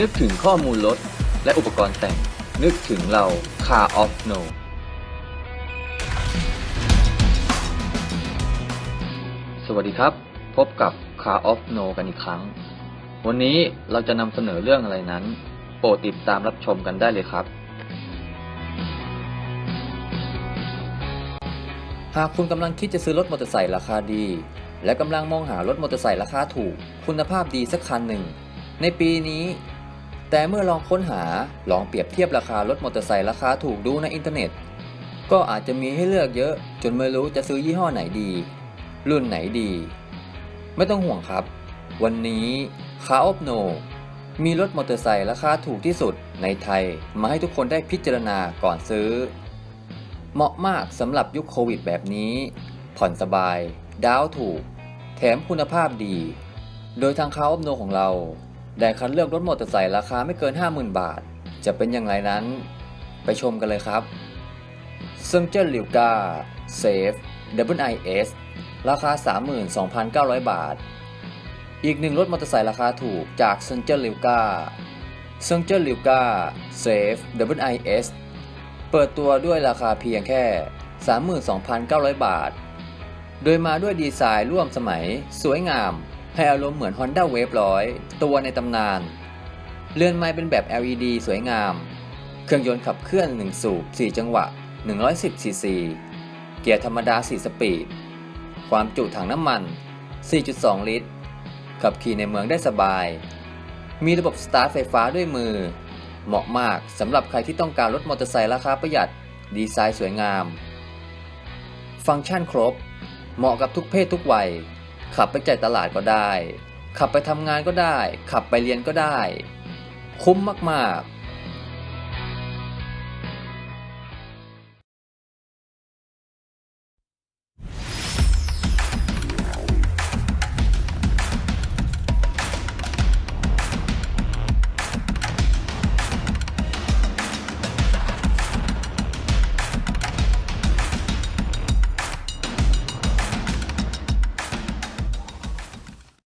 นึกถึงข้อมูลรถและอุปกรณ์แต่ง นึกถึงเรา Car of No สวัสดีครับ พบกับ Car of No กันอีกครั้ง วันนี้เราจะนำเสนอเรื่องอะไรนั้น โปรดติดตามรับชมกันได้เลยครับ หากคุณกำลังคิดจะซื้อรถมอเตอร์ไซค์ราคาดี และกำลังมองหารถมอเตอร์ไซค์ราคาถูก คุณภาพดีสักคันหนึ่งในปีนี้ แต่เมื่อลองค้นหาลองเปรียบเทียบราคารถมอเตอร์ไซค์ราคาถูกดูในอินเทอร์เน็ต ก็อาจจะมีให้เลือกเยอะ จนไม่รู้จะซื้อยี่ห้อไหนดี รุ่นไหนดี ไม่ต้องห่วงครับ วันนี้คาอ f โน มีรถมอเตอร์ไซค์ราคาถูกที่สุดในไทย มาให้ทุกคนได้พิจารณาก่อนซื้อ เหมาะมากสำหรับยุคโควิดแบบนี้ ผ่อนสบาย ดาวถูก แถมคุณภาพดี โดยทางคาอ f โนของเรา ได้คัดเลือกรถมอเตอร์ไซค์ราคาไม่เกิน 50,000 บาท จะเป็นอย่างไรนั้น ไปชมกันเลยครับซึ่งเจอร์ลิวกาเซฟ WIS ราคา 32,900 บาท อีกหนึ่งรถมอเตอร์ไซค์ราคาถูกจากเซนเจอร์ลิวกาเซนเจอร์ลิวกาเซฟ WIS เปิดตัวด้วยราคาเพียงแค่ 32,900 บาท โดยมาด้วยดีไซน์ร่วมสมัย สวยงาม ให้อารมณ์เหมือน Honda Wave 100 ตัวในตำนาน เรือนไม้เป็นแบบ LED สวยงาม เครื่องยนต์ขับเคลื่อน 1 สูบ 4 จังหวะ 110 ซีซี เกียร์ธรรมดา 4 สปีด ความจุถังน้ำมัน 4.2 ลิตร ขับขี่ในเมืองได้สบาย มีระบบสตาร์ทไฟฟ้าด้วยมือ เหมาะมากสำหรับใครที่ต้องการรถมอเตอร์ไซค์ราคาประหยัด ดีไซน์สวยงาม ฟังก์ชันครบ เหมาะกับทุกเพศทุกวัย ขับไปจ่ายตลาดก็ได้ ขับไปทำงานก็ได้ ขับไปเรียนก็ได้ คุ้มมากๆ